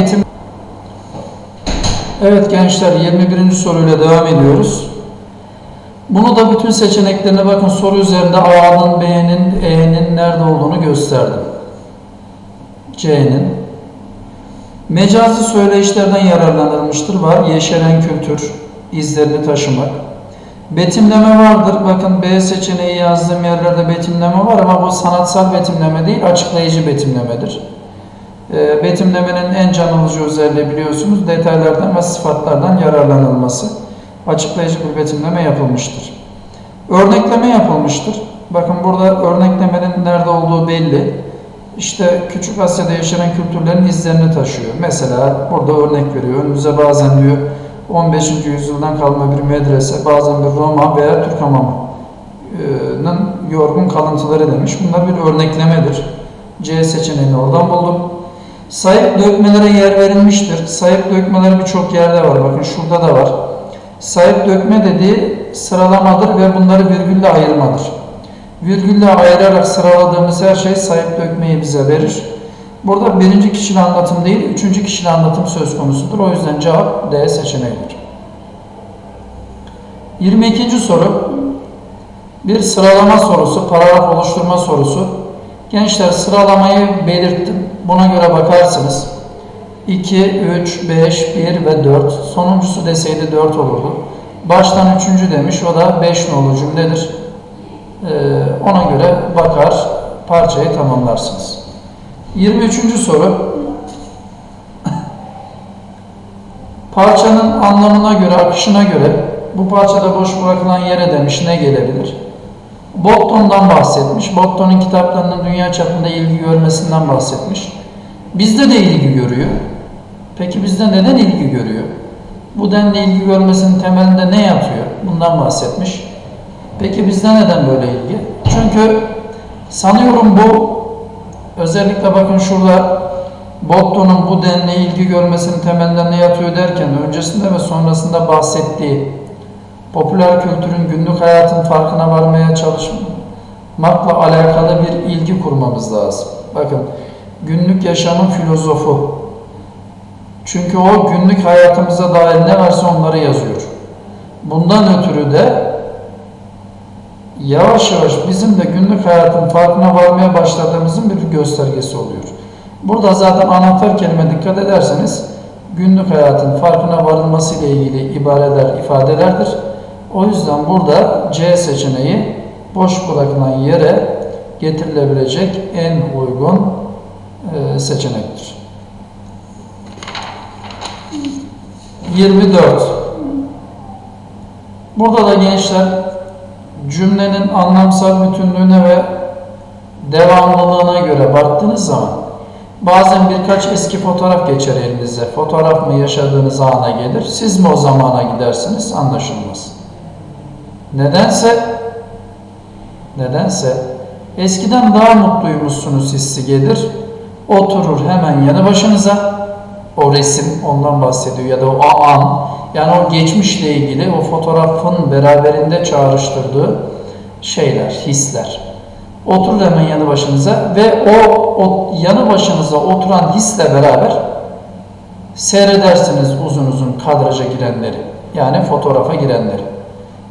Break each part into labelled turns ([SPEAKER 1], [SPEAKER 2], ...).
[SPEAKER 1] Eğitim Evet gençler 21. soruyla devam ediyoruz. Bunu da bütün seçeneklerine bakın soru üzerinde A'nın, B'nin, E'nin nerede olduğunu gösterdim. C'nin. Mecazi söyleyişlerden yararlanılmıştır. Var. Yeşeren kültür, izlerini taşımak. Betimleme vardır. Bakın B seçeneği yazdığım yerlerde betimleme var ama bu sanatsal betimleme değil, açıklayıcı betimlemedir. E, betimlemenin en can alıcı özelliği biliyorsunuz detaylardan ve sıfatlardan yararlanılması. Açıklayıcı bir betimleme yapılmıştır. Örnekleme yapılmıştır. Bakın burada örneklemenin nerede olduğu belli. İşte Küçük Asya'da yaşanan kültürlerin izlerini taşıyor. Mesela burada örnek veriyor. Önümüze bazen diyor 15. yüzyıldan kalma bir medrese, bazen bir Roma veya Türk hamamının yorgun kalıntıları demiş. Bunlar bir örneklemedir. C seçeneğini oradan buldum. Sayıp dökmelere yer verilmiştir. Sayıp dökmeler birçok yerde var. Bakın şurada da var. Sayıp dökme dediği sıralamadır ve bunları virgülle ayırmadır. Virgülle ayırarak sıraladığımız her şey sayıp dökmeyi bize verir. Burada birinci kişili anlatım değil, üçüncü kişili anlatım söz konusudur. O yüzden cevap D seçeneğidir. 22. soru. Bir sıralama sorusu, paragraf oluşturma sorusu. Gençler sıralamayı belirttim. Buna göre bakarsınız. 2, 3, 5, 1 ve 4. Sonuncusu deseydi 4 olurdu. Baştan üçüncü demiş. O da 5 nolu cümledir. Ee, ona göre bakar, parçayı tamamlarsınız. 23. soru. Parçanın anlamına göre, akışına göre bu parçada boş bırakılan yere demiş ne gelebilir? Botton'dan bahsetmiş. Botton'un kitaplarının dünya çapında ilgi görmesinden bahsetmiş. Bizde de ilgi görüyor. Peki bizde neden ilgi görüyor? Bu denli ilgi görmesinin temelinde ne yatıyor? Bundan bahsetmiş. Peki bizde neden böyle ilgi? Çünkü sanıyorum bu özellikle bakın şurada Botton'un bu denli ilgi görmesinin temelinde ne yatıyor derken öncesinde ve sonrasında bahsettiği popüler kültürün günlük hayatın farkına varmaya çalışmakla alakalı bir ilgi kurmamız lazım. Bakın günlük yaşamın filozofu. Çünkü o günlük hayatımıza dair ne varsa onları yazıyor. Bundan ötürü de yavaş yavaş bizim de günlük hayatın farkına varmaya başladığımızın bir göstergesi oluyor. Burada zaten anahtar kelime dikkat ederseniz günlük hayatın farkına varılması ile ilgili ibareler, ifadelerdir. O yüzden burada C seçeneği boş bırakılan yere getirilebilecek en uygun e, seçenektir. 24. Burada da gençler cümlenin anlamsal bütünlüğüne ve devamlılığına göre baktığınız zaman bazen birkaç eski fotoğraf geçer elinize. Fotoğraf mı yaşadığınız ana gelir. Siz mi o zamana gidersiniz anlaşılmaz. Nedense nedense eskiden daha mutluymuşsunuz hissi gelir. Oturur hemen yanı başınıza o resim ondan bahsediyor ya da o an yani o geçmişle ilgili o fotoğrafın beraberinde çağrıştırdığı şeyler, hisler. Oturur hemen yanı başınıza ve o, o yanı başınıza oturan hisle beraber seyredersiniz uzun uzun kadraja girenleri. Yani fotoğrafa girenleri.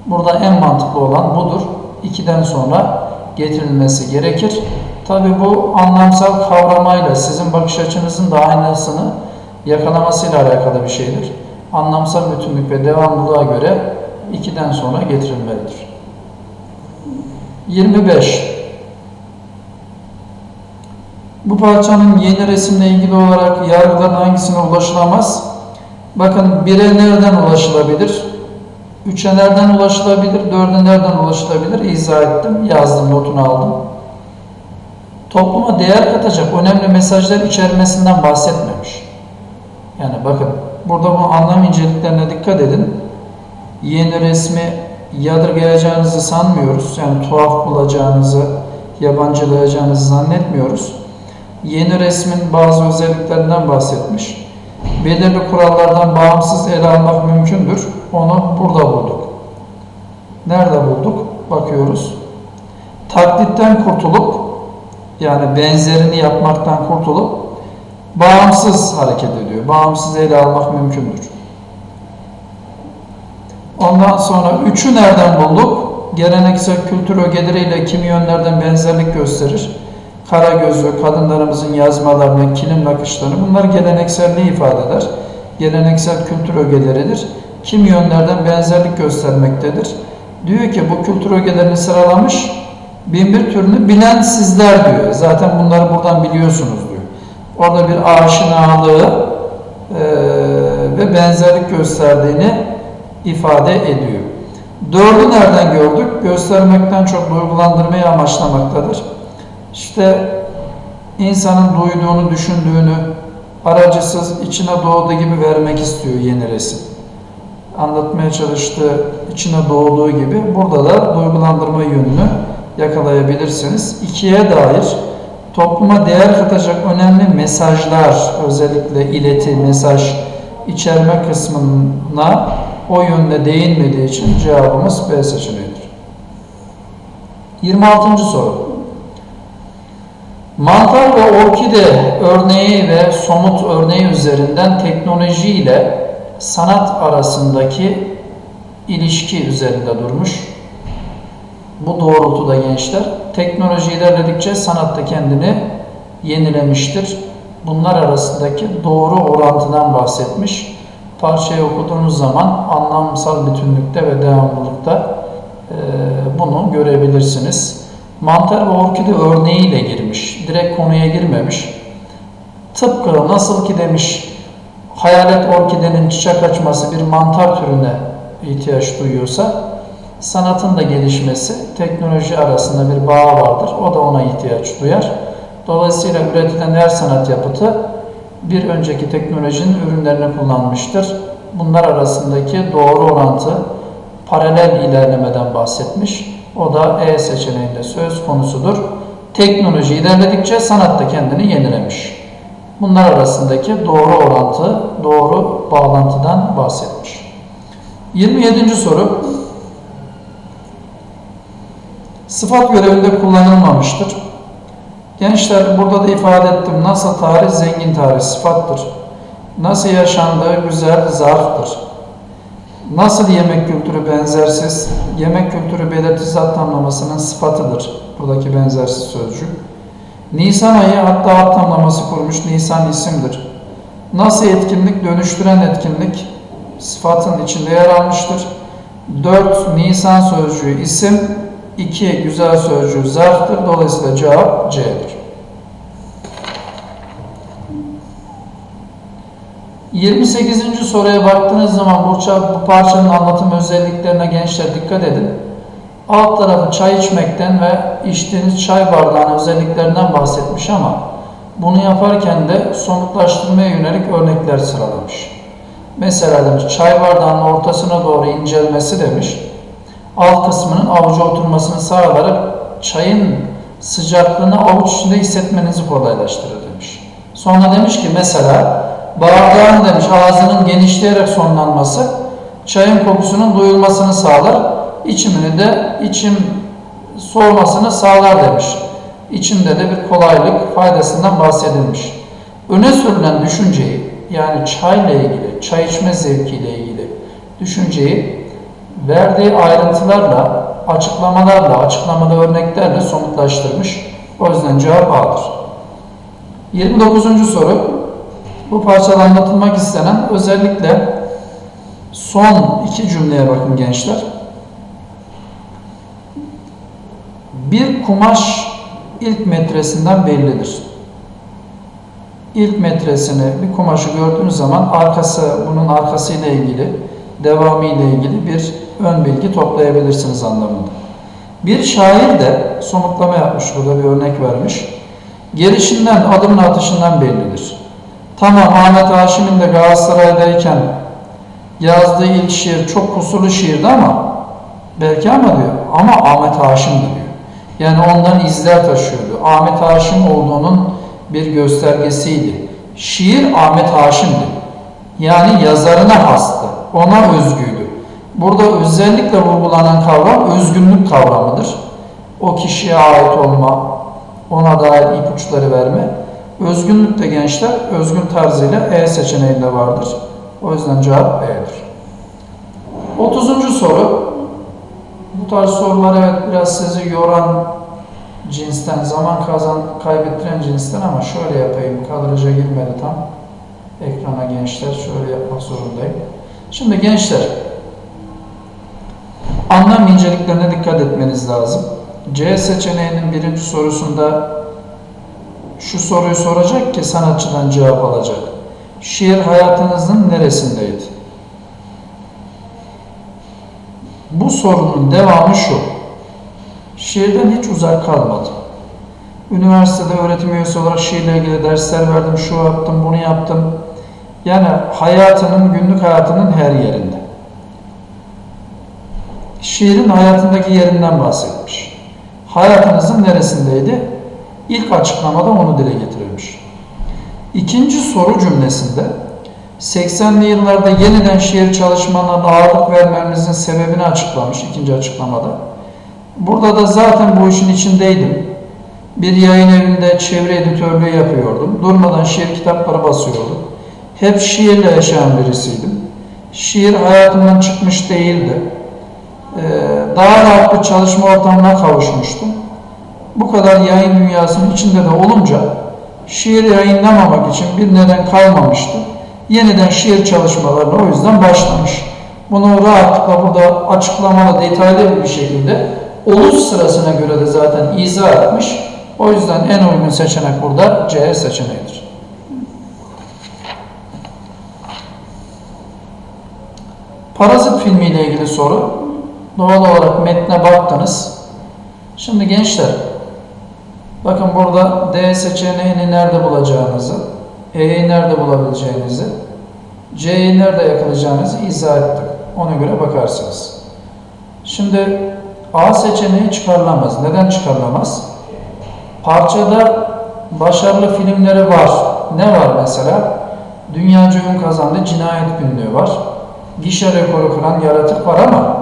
[SPEAKER 1] Burada en mantıklı olan budur. İkiden sonra getirilmesi gerekir. Tabi bu anlamsal kavramayla sizin bakış açınızın da aynısını yakalamasıyla alakalı bir şeydir. Anlamsal bütünlük ve devamlılığa göre ikiden sonra getirilmelidir. 25. Bu parçanın yeni resimle ilgili olarak yargıdan hangisine ulaşılamaz? Bakın bire nereden ulaşılabilir? Üçe nereden ulaşılabilir? Dörde nereden ulaşılabilir? İzah ettim, yazdım, notunu aldım. Topluma değer katacak önemli mesajlar içermesinden bahsetmemiş. Yani bakın burada bu anlam inceliklerine dikkat edin. Yeni resmi yadırgayacağınızı sanmıyoruz. Yani tuhaf bulacağınızı, yabancılayacağınızı zannetmiyoruz. Yeni resmin bazı özelliklerinden bahsetmiş. Belirli kurallardan bağımsız ele almak mümkündür. Onu burada bulduk. Nerede bulduk? Bakıyoruz. Taklitten kurtulup yani benzerini yapmaktan kurtulup bağımsız hareket ediyor. Bağımsız ele almak mümkündür. Ondan sonra üçü nereden bulduk? Geleneksel kültür ögeleriyle kimi yönlerden benzerlik gösterir? Kara gözlü, kadınlarımızın yazmalarını, kilim nakışlarını bunlar gelenekselliği ifade eder. Geleneksel kültür ögeleridir. Kimi yönlerden benzerlik göstermektedir. Diyor ki bu kültür ögelerini sıralamış, bin bir türünü bilen sizler diyor. Zaten bunları buradan biliyorsunuz diyor. Orada bir aşinalığı eee, ve benzerlik gösterdiğini ifade ediyor. Dördü nereden gördük? Göstermekten çok duygulandırmayı amaçlamaktadır. İşte insanın duyduğunu, düşündüğünü aracısız içine doğduğu gibi vermek istiyor yeni resim. Anlatmaya çalıştığı içine doğduğu gibi burada da duygulandırma yönünü yakalayabilirsiniz. İkiye dair topluma değer katacak önemli mesajlar, özellikle ileti, mesaj içerme kısmına o yönde değinmediği için cevabımız B seçeneğidir. 26. soru. Mantar ve orkide örneği ve somut örneği üzerinden teknoloji ile sanat arasındaki ilişki üzerinde durmuş. Bu doğrultuda gençler teknoloji ilerledikçe sanat da kendini yenilemiştir. Bunlar arasındaki doğru orantıdan bahsetmiş. Parçayı okuduğunuz zaman anlamsal bütünlükte ve devamlılıkta e, bunu görebilirsiniz. Mantar ve orkide örneğiyle girmiş. Direkt konuya girmemiş. Tıpkı nasıl ki demiş hayalet orkidenin çiçek açması bir mantar türüne ihtiyaç duyuyorsa sanatın da gelişmesi teknoloji arasında bir bağ vardır. O da ona ihtiyaç duyar. Dolayısıyla üretilen her sanat yapıtı bir önceki teknolojinin ürünlerini kullanmıştır. Bunlar arasındaki doğru orantı paralel ilerlemeden bahsetmiş. O da E seçeneğinde söz konusudur. Teknoloji ilerledikçe sanat da kendini yenilemiş. Bunlar arasındaki doğru orantı, doğru bağlantıdan bahsetmiş. 27. soru. Sıfat görevinde kullanılmamıştır. Gençler burada da ifade ettim. Nasıl tarih zengin tarih sıfattır. Nasıl yaşandığı güzel zarftır. Nasıl yemek kültürü benzersiz? Yemek kültürü belirti zat tamlamasının sıfatıdır. Buradaki benzersiz sözcük. Nisan ayı hatta ad tamlaması kurmuş Nisan isimdir. Nasıl etkinlik dönüştüren etkinlik sıfatın içinde yer almıştır. 4 Nisan sözcüğü isim, 2 güzel sözcüğü zarftır. Dolayısıyla cevap C'dir. 28. soruya baktığınız zaman bu, bu parçanın anlatım özelliklerine gençler dikkat edin. Alt tarafı çay içmekten ve içtiğiniz çay bardağının özelliklerinden bahsetmiş ama bunu yaparken de somutlaştırmaya yönelik örnekler sıralamış. Mesela demiş çay bardağının ortasına doğru incelmesi demiş. Alt kısmının avuca oturmasını sağlayarak çayın sıcaklığını avuç içinde hissetmenizi kolaylaştırır demiş. Sonra demiş ki mesela bardağın demiş ağzının genişleyerek sonlanması çayın kokusunun duyulmasını sağlar. İçimini de içim soğumasını sağlar demiş. İçimde de bir kolaylık faydasından bahsedilmiş. Öne sürülen düşünceyi yani çayla ilgili, çay içme zevkiyle ilgili düşünceyi verdiği ayrıntılarla, açıklamalarla, açıklamalı örneklerle somutlaştırmış. O yüzden cevap A'dır. 29. soru. Bu parçada anlatılmak istenen özellikle son iki cümleye bakın gençler. Bir kumaş ilk metresinden bellidir. İlk metresini bir kumaşı gördüğünüz zaman arkası bunun arkası ile ilgili, devamı ile ilgili bir ön bilgi toplayabilirsiniz anlamında. Bir şair de somutlama yapmış burada bir örnek vermiş. Gelişinden, adımın atışından bellidir. Tamam Ahmet Haşim'in de Galatasaray'dayken yazdığı ilk şiir çok kusurlu şiirdi ama belki ama diyor ama Ahmet Haşim'di diyor. Yani ondan izler taşıyordu. Ahmet Haşim olduğunun bir göstergesiydi. Şiir Ahmet Haşim'di. Yani yazarına hastı. Ona özgüydü. Burada özellikle vurgulanan kavram özgünlük kavramıdır. O kişiye ait olma, ona dair ipuçları verme. Özgünlük de gençler özgün tarzıyla E seçeneğinde vardır. O yüzden cevap E'dir. 30. soru. Bu tarz sorular evet biraz sizi yoran cinsten, zaman kazan, kaybettiren cinsten ama şöyle yapayım. Kadraja girmedi tam. Ekrana gençler şöyle yapmak zorundayım. Şimdi gençler anlam inceliklerine dikkat etmeniz lazım. C seçeneğinin birinci sorusunda şu soruyu soracak ki sanatçıdan cevap alacak. Şiir hayatınızın neresindeydi? Bu sorunun devamı şu. Şiirden hiç uzak kalmadım. Üniversitede öğretim üyesi olarak şiirle ilgili dersler verdim, şu yaptım, bunu yaptım. Yani hayatının, günlük hayatının her yerinde. Şiirin hayatındaki yerinden bahsetmiş. Hayatınızın neresindeydi? İlk açıklamada onu dile getirilmiş. İkinci soru cümlesinde 80'li yıllarda yeniden şiir çalışmalarına ağırlık vermemizin sebebini açıklamış ikinci açıklamada. Burada da zaten bu işin içindeydim. Bir yayın evinde çevre editörlüğü yapıyordum. Durmadan şiir kitapları basıyordum. Hep şiirle yaşayan birisiydim. Şiir hayatımdan çıkmış değildi. Ee, daha rahat bir çalışma ortamına kavuşmuştum. Bu kadar yayın dünyasının içinde de olunca şiir yayınlamamak için bir neden kalmamıştı. Yeniden şiir çalışmalarına o yüzden başlamış. Bunu rahatlıkla burada açıklamalı, detaylı bir şekilde oluş sırasına göre de zaten izah etmiş. O yüzden en uygun seçenek burada C seçeneğidir. Parazit filmiyle ilgili soru. Doğal olarak metne baktınız. Şimdi gençler, bakın burada D seçeneğini nerede bulacağınızı, E'yi nerede bulabileceğinizi, C'yi nerede yakalayacağınızı izah ettim. Ona göre bakarsınız. Şimdi A seçeneği çıkarılamaz. Neden çıkarılamaz? Parçada başarılı filmleri var. Ne var mesela? Dünyaca ün kazandı cinayet günlüğü var. Gişe rekoru kıran yaratık var ama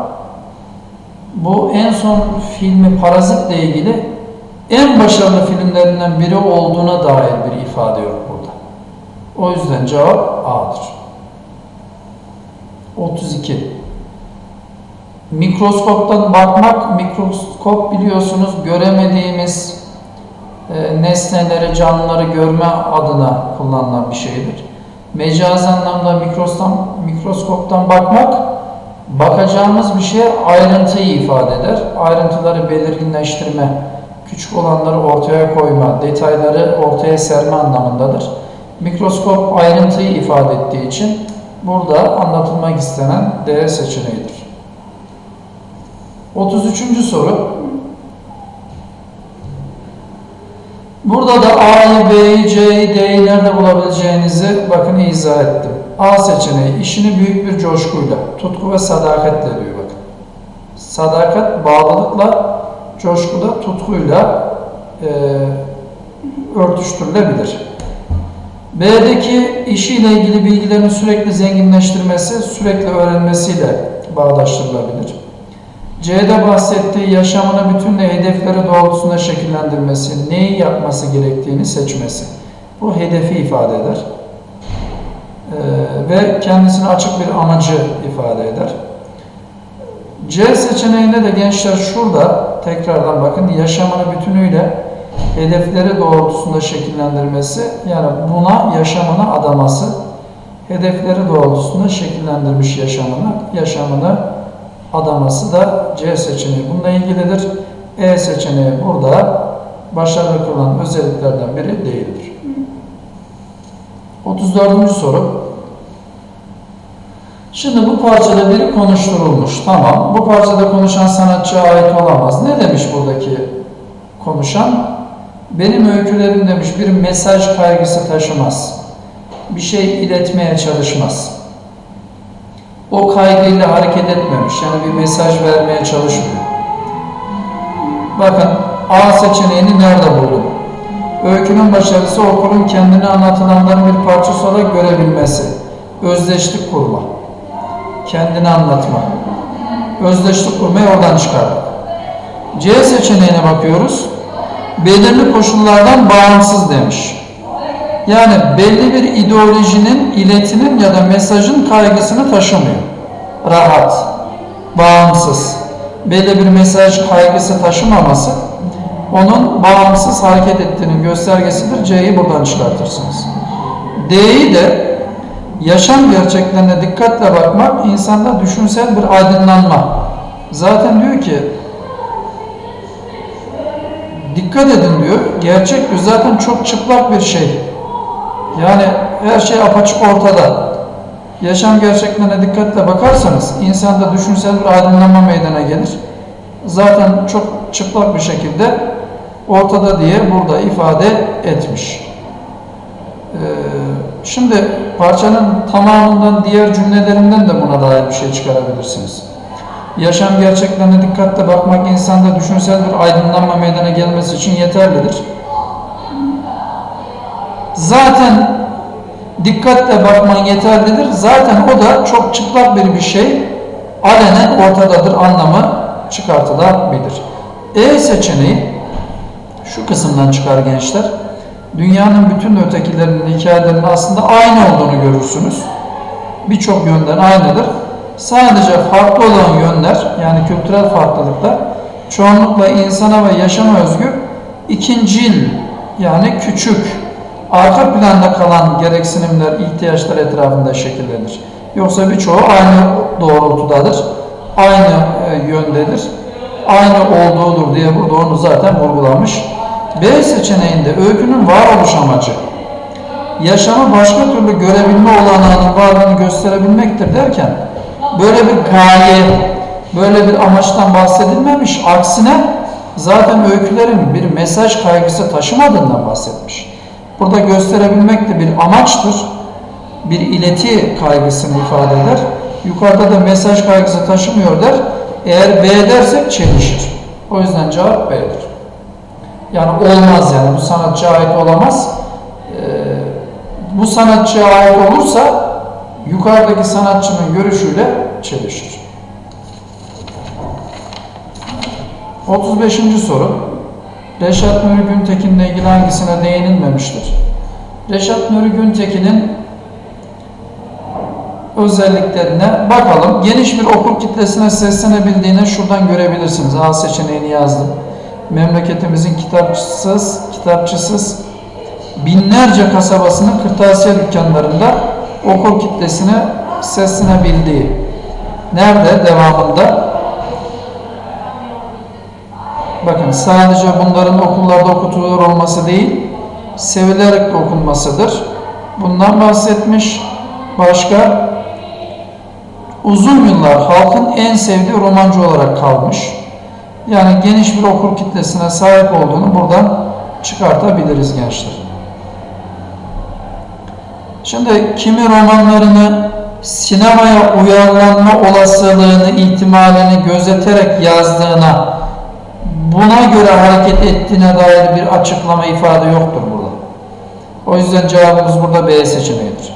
[SPEAKER 1] bu en son filmi Parazit'le ilgili en başarılı filmlerinden biri olduğuna dair bir ifade yok. O yüzden cevap A'dır. 32. Mikroskoptan bakmak, mikroskop biliyorsunuz göremediğimiz e, nesneleri, canlıları görme adına kullanılan bir şeydir. Mecazi anlamda mikroskoptan, mikroskoptan bakmak, bakacağımız bir şeye ayrıntıyı ifade eder. Ayrıntıları belirginleştirme, küçük olanları ortaya koyma, detayları ortaya serme anlamındadır. Mikroskop ayrıntıyı ifade ettiği için burada anlatılmak istenen D seçeneğidir. 33. soru. Burada da A'yı, B'yi, C'yi, D'yi nerede bulabileceğinizi bakın izah ettim. A seçeneği işini büyük bir coşkuyla, tutku ve sadakatle diyor bakın. Sadakat bağlılıkla, coşkuda tutkuyla e, örtüştürülebilir. B'deki işiyle ilgili bilgilerini sürekli zenginleştirmesi, sürekli öğrenmesiyle bağdaştırılabilir. C'de bahsettiği yaşamını bütünle hedefleri doğrultusunda şekillendirmesi, neyi yapması gerektiğini seçmesi. Bu hedefi ifade eder. Ee, ve kendisine açık bir amacı ifade eder. C seçeneğinde de gençler şurada tekrardan bakın yaşamını bütünüyle hedefleri doğrultusunda şekillendirmesi yani buna yaşamını adaması hedefleri doğrultusunda şekillendirmiş yaşamını yaşamını adaması da C seçeneği bununla ilgilidir. E seçeneği burada başarılı kılan özelliklerden biri değildir. 34. soru. Şimdi bu parçada biri konuşturulmuş. Tamam. Bu parçada konuşan sanatçıya ait olamaz. Ne demiş buradaki konuşan? Benim öykülerim demiş bir mesaj kaygısı taşımaz. Bir şey iletmeye çalışmaz. O kaygıyla hareket etmemiş. Yani bir mesaj vermeye çalışmıyor. Bakın A seçeneğini nerede buldum? Öykünün başarısı okulun kendine anlatılanların bir parçası olarak görebilmesi. Özdeşlik kurma. Kendini anlatma. Özdeşlik kurmayı oradan çıkardık. C seçeneğine bakıyoruz. Belirli koşullardan bağımsız demiş. Yani belli bir ideolojinin, iletinin ya da mesajın kaygısını taşımıyor. Rahat, bağımsız, belli bir mesaj kaygısı taşımaması onun bağımsız hareket ettiğinin göstergesidir. C'yi buradan çıkartırsınız. D'yi de yaşam gerçeklerine dikkatle bakmak insanda düşünsel bir aydınlanma. Zaten diyor ki dikkat edin diyor. Gerçek diyor zaten çok çıplak bir şey. Yani her şey apaçık ortada. Yaşam gerçeklerine dikkatle bakarsanız insanda düşünsel bir aydınlanma meydana gelir. Zaten çok çıplak bir şekilde ortada diye burada ifade etmiş. Ee, şimdi parçanın tamamından diğer cümlelerinden de buna dair bir şey çıkarabilirsiniz. Yaşam gerçeklerine dikkatle bakmak insanda düşünsel bir aydınlanma meydana gelmesi için yeterlidir. Zaten dikkatle bakman yeterlidir. Zaten o da çok çıplak bir bir şey alenen ortadadır anlamı çıkartılabilir. E seçeneği şu kısımdan çıkar gençler. Dünyanın bütün ötekilerinin hikayelerinin aslında aynı olduğunu görürsünüz. Birçok yönden aynıdır. Sadece farklı olan yönler yani kültürel farklılıklar çoğunlukla insana ve yaşama özgü ikincil yani küçük arka planda kalan gereksinimler, ihtiyaçlar etrafında şekillenir. Yoksa birçoğu aynı doğrultudadır, aynı e, yöndedir, aynı olduğudur diye burada onu zaten vurgulamış. B seçeneğinde öykünün varoluş amacı, yaşamı başka türlü görebilme olanağının varlığını gösterebilmektir derken, böyle bir gaye, böyle bir amaçtan bahsedilmemiş, aksine zaten öykülerin bir mesaj kaygısı taşımadığından bahsetmiş. Burada gösterebilmek de bir amaçtır. Bir ileti kaygısını ifade eder. Yukarıda da mesaj kaygısı taşımıyor der. Eğer B dersek çelişir. O yüzden cevap B'dir. Yani olmaz yani bu sanatçıya ait olamaz. Ee, bu sanatçıya ait olursa yukarıdaki sanatçının görüşüyle çelişir. 35. soru. Reşat Nuri Güntekin'le ilgili hangisine değinilmemiştir? Reşat Nuri Güntekin'in özelliklerine bakalım. Geniş bir okul kitlesine seslenebildiğini şuradan görebilirsiniz. A seçeneğini yazdım. Memleketimizin kitapçısız, kitapçısız binlerce kasabasının kırtasiye dükkanlarında okul kitlesine seslenebildiği. Nerede? Devamında Bakın sadece bunların okullarda okutuluyor olması değil, sevilerek okunmasıdır. Bundan bahsetmiş. Başka uzun yıllar halkın en sevdiği romancı olarak kalmış. Yani geniş bir okul kitlesine sahip olduğunu buradan çıkartabiliriz gençler. Şimdi kimi romanlarını sinemaya uyarlanma olasılığını, ihtimalini gözeterek yazdığına buna göre hareket ettiğine dair bir açıklama ifade yoktur burada. O yüzden cevabımız burada B seçeneğidir.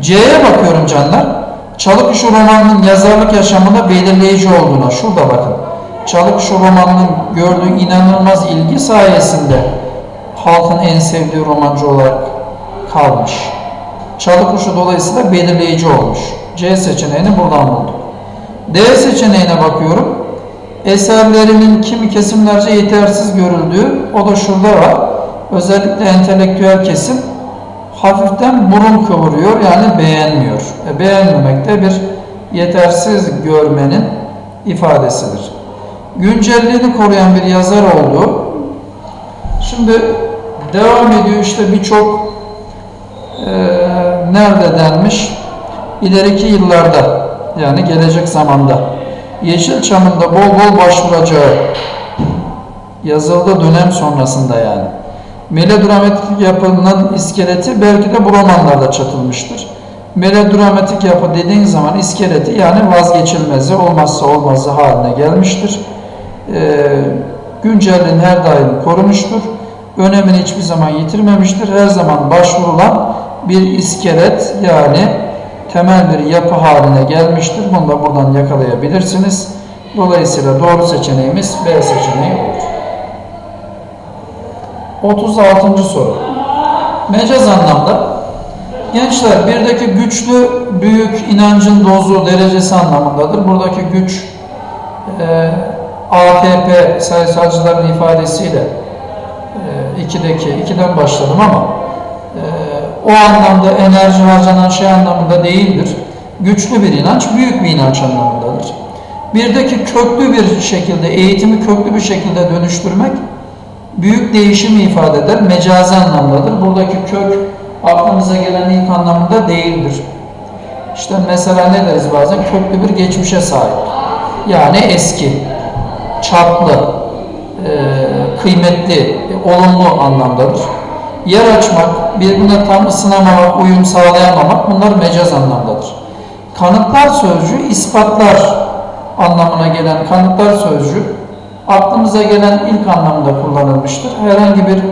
[SPEAKER 1] C'ye bakıyorum canlar. Çalıkuşu romanının yazarlık yaşamında belirleyici olduğuna. Şurada bakın. Çalıkuşu romanının gördüğü inanılmaz ilgi sayesinde halkın en sevdiği romancı olarak kalmış. Çalıkuşu dolayısıyla belirleyici olmuş. C seçeneğini buradan bulduk. D seçeneğine bakıyorum eserlerinin kimi kesimlerce yetersiz görüldüğü o da şurada var. Özellikle entelektüel kesim hafiften burun kıvırıyor yani beğenmiyor. E, beğenmemek de bir yetersiz görmenin ifadesidir. Güncelliğini koruyan bir yazar olduğu. Şimdi devam ediyor işte birçok e, nerede denmiş? İleriki yıllarda yani gelecek zamanda Yeşilçam'ın da bol bol başvuracağı yazıldığı dönem sonrasında yani. Melodramatik yapının iskeleti belki de bu romanlarda çatılmıştır. Melodramatik yapı dediğin zaman iskeleti yani vazgeçilmezi, olmazsa olmazı haline gelmiştir. Ee, güncelliğini her daim korumuştur. Önemini hiçbir zaman yitirmemiştir. Her zaman başvurulan bir iskelet yani temel bir yapı haline gelmiştir. Bunu da buradan yakalayabilirsiniz. Dolayısıyla doğru seçeneğimiz B seçeneği olur. 36. soru. Mecaz anlamda. Gençler birdeki güçlü büyük inancın dozu derecesi anlamındadır. Buradaki güç e, ATP sayısalcıların ifadesiyle e, ikideki ikiden başladım ama e, o anlamda enerji harcanan şey anlamında değildir. Güçlü bir inanç, büyük bir inanç anlamındadır. Birdeki köklü bir şekilde, eğitimi köklü bir şekilde dönüştürmek büyük değişimi ifade eder. Mecazi anlamdadır. Buradaki kök aklımıza gelen ilk anlamında değildir. İşte mesela ne deriz bazen? Köklü bir geçmişe sahip. Yani eski, çarplı, e, kıymetli, olumlu anlamdadır. Yer açmak, birbirine tam ısınamamak, uyum sağlayamamak bunlar mecaz anlamdadır. Kanıtlar sözcüğü ispatlar anlamına gelen kanıtlar sözcüğü aklımıza gelen ilk anlamda kullanılmıştır. Herhangi bir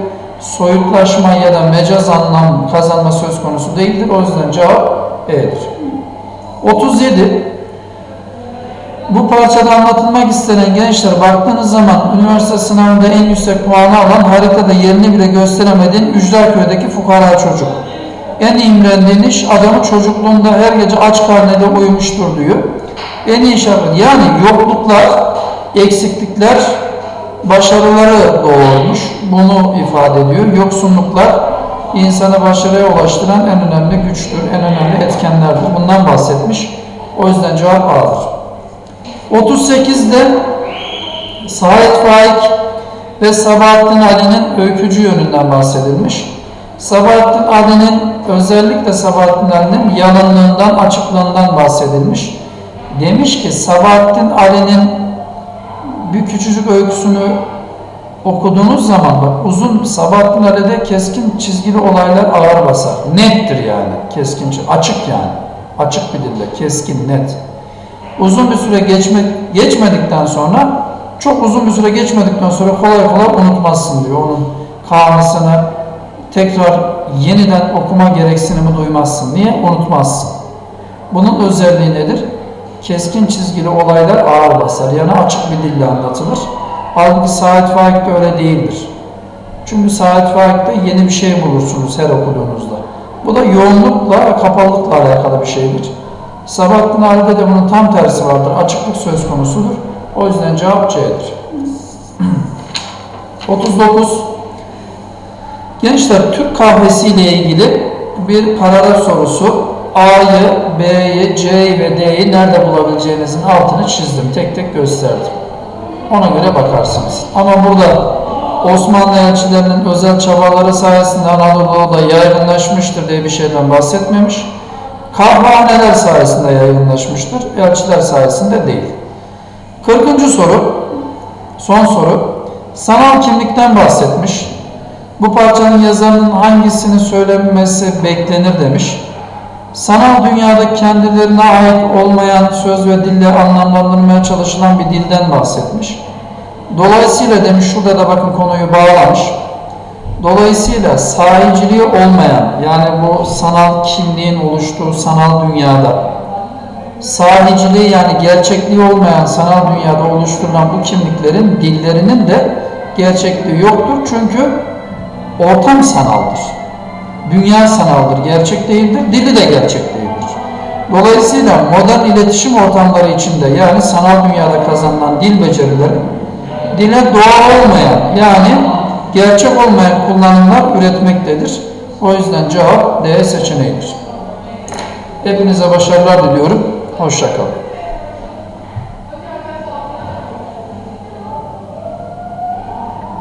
[SPEAKER 1] soyutlaşma ya da mecaz anlam kazanma söz konusu değildir. O yüzden cevap E'dir. 37 bu parçada anlatılmak istenen gençler baktığınız zaman üniversite sınavında en yüksek puanı alan haritada yerini bile gösteremediğin Ücdarköy'deki fukara çocuk. En imrendiğin iş adamı çocukluğunda her gece aç karnıyla uyumuştur diyor. En iyi şarkı yani yokluklar, eksiklikler başarıları doğurmuş. Bunu ifade ediyor. Yoksunluklar insanı başarıya ulaştıran en önemli güçtür, en önemli etkenlerdir. Bundan bahsetmiş. O yüzden cevap A'dır. 38'de Said Faik ve Sabahattin Ali'nin öykücü yönünden bahsedilmiş. Sabahattin Ali'nin özellikle Sabahattin Ali'nin yalınlığından, açıklığından bahsedilmiş. Demiş ki Sabahattin Ali'nin bir küçücük öyküsünü okuduğunuz zaman bak uzun Sabahattin Ali'de keskin çizgili olaylar ağır basar. Nettir yani. Keskin, açık yani. Açık bir dille, keskin, net uzun bir süre geçmek geçmedikten sonra çok uzun bir süre geçmedikten sonra kolay kolay unutmazsın diyor. Onun kavmasını tekrar yeniden okuma gereksinimi duymazsın. Niye? Unutmazsın. Bunun özelliği nedir? Keskin çizgili olaylar ağır basar. Yani açık bir dille anlatılır. Halbuki Said Faik'te öyle değildir. Çünkü Said Faik'te yeni bir şey bulursunuz her okuduğunuzda. Bu da yoğunlukla ve kapalılıkla alakalı bir şeydir. Sabahattin Ali'de de bunun tam tersi vardır. Açıklık söz konusudur. O yüzden cevap C'dir. 39. Gençler Türk kahvesi ile ilgili bir paralel sorusu. A'yı, B'yi, C'yi ve D'yi nerede bulabileceğinizin altını çizdim. Tek tek gösterdim. Ona göre bakarsınız. Ama burada Osmanlı elçilerinin özel çabaları sayesinde Anadolu'da yaygınlaşmıştır diye bir şeyden bahsetmemiş. Kahvehaneler sayesinde yaygınlaşmıştır. Elçiler sayesinde değil. 40. soru. Son soru. Sanal kimlikten bahsetmiş. Bu parçanın yazarının hangisini söylemesi beklenir demiş. Sanal dünyada kendilerine ait olmayan söz ve dille anlamlandırmaya çalışılan bir dilden bahsetmiş. Dolayısıyla demiş şurada da bakın konuyu bağlamış. Dolayısıyla sahiciliği olmayan yani bu sanal kimliğin oluştuğu sanal dünyada sahiciliği yani gerçekliği olmayan sanal dünyada oluşturulan bu kimliklerin dillerinin de gerçekliği yoktur. Çünkü ortam sanaldır. Dünya sanaldır, gerçek değildir. Dili de gerçek değildir. Dolayısıyla modern iletişim ortamları içinde yani sanal dünyada kazanılan dil becerileri dile doğal olmayan yani gerçek olmayan kullanımlar üretmektedir. O yüzden cevap D seçeneğidir. Hepinize başarılar diliyorum. Hoşçakalın.